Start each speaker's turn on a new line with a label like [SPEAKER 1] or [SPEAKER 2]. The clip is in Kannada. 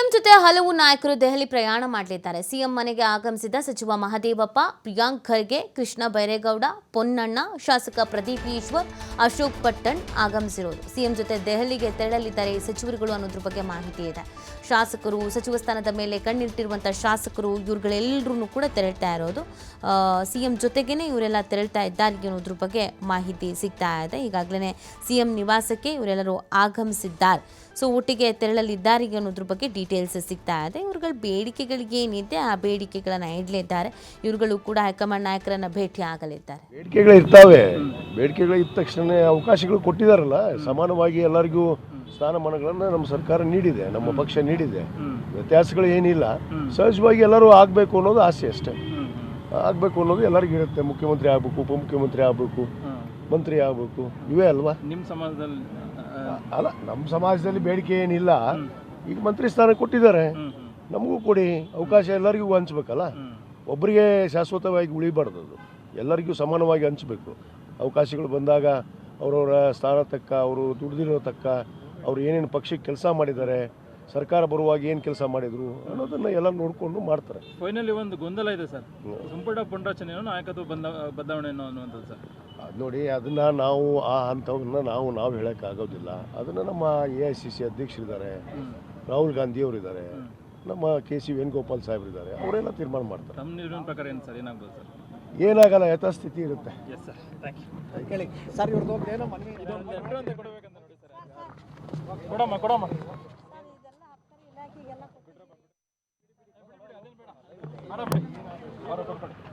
[SPEAKER 1] ಸಿಎಂ ಜೊತೆ ಹಲವು ನಾಯಕರು ದೆಹಲಿ ಪ್ರಯಾಣ ಮಾಡಲಿದ್ದಾರೆ. ಸಿಎಂ ಮನೆಗೆ ಆಗಮಿಸಿದ ಸಚಿವ ಮಹದೇವಪ್ಪ, ಪ್ರಿಯಾಂಕ್ ಖರ್ಗೆ, ಕೃಷ್ಣ ಬೈರೇಗೌಡ, ಪೊನ್ನಣ್ಣ, ಶಾಸಕ ಪ್ರದೀಪ್ ಈಶ್ವರ್, ಅಶೋಕ್ ಪಟ್ಟಣ್ ಆಗಮಿಸಿರೋದು. ಸಿಎಂ ಜೊತೆ ದೆಹಲಿಗೆ ತೆರಳಲಿದ್ದಾರೆ ಸಚಿವರುಗಳು ಅನ್ನೋದ್ರ ಬಗ್ಗೆ ಮಾಹಿತಿ ಇದೆ. ಶಾಸಕರು, ಸಚಿವ ಸ್ಥಾನದ ಮೇಲೆ ಕಣ್ಣಿಟ್ಟಿರುವಂಥ ಶಾಸಕರು ಇವ್ರುಗಳೆಲ್ಲರೂ ಕೂಡ ತೆರಳ್ತಾ ಇರೋದು. ಸಿಎಂ ಜೊತೆಗೇನೆ ಇವರೆಲ್ಲ ತೆರಳ್ತಾ ಇದ್ದಾರೆ ಅನ್ನೋದ್ರ ಬಗ್ಗೆ ಮಾಹಿತಿ ಸಿಗ್ತಾ ಇದೆ. ಈಗಾಗಲೇ ಸಿಎಂ ನಿವಾಸಕ್ಕೆ ಇವರೆಲ್ಲರೂ ಆಗಮಿಸಿದ್ದಾರೆ. ಸೊ ಒಟ್ಟಿಗೆ ತೆರಳಲಿದ್ದಾರೆ ಅನ್ನೋದ್ರ ಬಗ್ಗೆ ಡೀಟೇಲ್ಸ್ ಸಿಗ್ತಾ ಇದೆ. ಇವ್ರುಗಳ ಬೇಡಿಕೆಗಳಿಗೆ ಏನಿದೆ ಆ ಬೇಡಿಕೆಗಳನ್ನ ಇಡಲಿದ್ದಾರೆ ಇವ್ರುಗಳು ಕೂಡ ಹೈಕಮಾಂಡ್ ನಾಯಕರನ್ನ ಭೇಟಿ ಆಗಲಿದ್ದಾರೆ.
[SPEAKER 2] ಬೇಡಿಕೆಗಳು ಇರ್ತಾವೆ. ಬೇಡಿಕೆಗಳು ಇದ್ದ ತಕ್ಷಣ ಅವಕಾಶಗಳು ಕೊಟ್ಟಿದಾರಲ್ಲ. ಸಮಾನವಾಗಿ ಎಲ್ಲರಿಗೂ ಸ್ಥಾನಮಾನಗಳನ್ನು ನಮ್ಮ ಸರ್ಕಾರ ನೀಡಿದೆ ನಮ್ಮ ಪಕ್ಷ ನೀಡಿದೆ. ವ್ಯತ್ಯಾಸಗಳು ಏನಿಲ್ಲ. ಸಹಜವಾಗಿ ಎಲ್ಲರೂ ಆಗಬೇಕು ಅನ್ನೋದು ಆಸೆ ಅಷ್ಟೇ. ಆಗಬೇಕು ಅನ್ನೋದು ಎಲ್ಲರಿಗೂ ಇರುತ್ತೆ. ಮುಖ್ಯಮಂತ್ರಿ ಆಗಬೇಕು ಉಪಮುಖ್ಯಮಂತ್ರಿ ಆಗಬೇಕು ಮಂತ್ರಿ ಆಗಬೇಕು. ಇವೇ ಅಲ್ವಾ?
[SPEAKER 3] ನಿಮ್ಮ ಸಮಾಜದಲ್ಲಿ
[SPEAKER 2] ಅಲ್ಲ ನಮ್ಮ ಸಮಾಜದಲ್ಲಿ ಬೇಡಿಕೆ ಏನಿಲ್ಲ. ಈಗ ಮಂತ್ರಿ ಸ್ಥಾನ ಕೊಟ್ಟಿದ್ದಾರೆ. ನಮಗೂ ಕೊಡಿ ಅವಕಾಶ ಎಲ್ಲರಿಗೂ ಹಂಚ್ಬೇಕಲ್ಲ? ಒಬ್ಬರಿಗೆ ಶಾಶ್ವತವಾಗಿ ಉಳಿಬಾರ್ದು ಅದು ಎಲ್ಲರಿಗೂ ಸಮಾನವಾಗಿ ಹಂಚಬೇಕು. ಅವಕಾಶಗಳು ಬಂದಾಗ ಅವರವರ ಸ್ಥಾನ ತಕ್ಕ ಅವರು ದುಡಿದಿರೋ ತಕ್ಕ ಅವ್ರು ಏನೇನು ಪಕ್ಷಕ್ಕೆ ಕೆಲಸ ಮಾಡಿದ್ದಾರೆ ಸರ್ಕಾರ ಬರುವಾಗ ಏನು ಕೆಲಸ ಮಾಡಿದರು ಅನ್ನೋದನ್ನು ಎಲ್ಲ ನೋಡಿಕೊಂಡು ಮಾಡ್ತಾರೆ.
[SPEAKER 3] ಫೈನಲಿ ಒಂದು ಗೊಂದಲ ಇದೆ ಸರ್. ಸಂಪುಟ ಪುನರಚನೆಯನ್ನು ನಾಯಕತ್ವ ಬಂದ ಬದಲಾವಣೆಯನ್ನು ಅನ್ನುವಂಥದ್ದು ಸರ್.
[SPEAKER 2] ಅದ್ ನೋಡಿ ಅದನ್ನು ನಾವು ಆ ಹಂತವನ್ನು ನಾವು ನಾವು ಹೇಳೋಕ್ಕಾಗೋದಿಲ್ಲ. ಅದನ್ನು ನಮ್ಮ ಎ ಐ ಸಿ ಸಿ ಅಧ್ಯಕ್ಷರಿದ್ದಾರೆ. ರಾಹುಲ್ ಗಾಂಧಿಯವರಿದ್ದಾರೆ. ನಮ್ಮ ಕೆ ಸಿ ವೇಣುಗೋಪಾಲ್ ಸಾಹೇಬರಿದ್ದಾರೆ. ಅವರೆಲ್ಲ ತೀರ್ಮಾನ ಮಾಡ್ತಾರೆ.
[SPEAKER 3] ತಮ್ಮ ನಿರ್ಣಯ ಪ್ರಕಾರ ಏನು ಸರ್? ಏನಾಗ್ಬೋದು ಸರ್?
[SPEAKER 2] ಏನಾಗಲ್ಲ ಯಥಾಸ್ಥಿತಿ ಇರುತ್ತೆ.
[SPEAKER 3] ಎಸ್ ಸರ್ ಥ್ಯಾಂಕ್ ಯು ಇದೊಂದು ಲೆಟ್ರ್ ಅಂತ ಕೊಡಬೇಕಂತ ನೋಡಿ ಸರ್. ಕೊಡಮ್ಮ ಕೊಡಮ್ಮ. ಮೇಡಮ್, ಅವ್ರ ಕೊಟ್ಬಿಡಿ.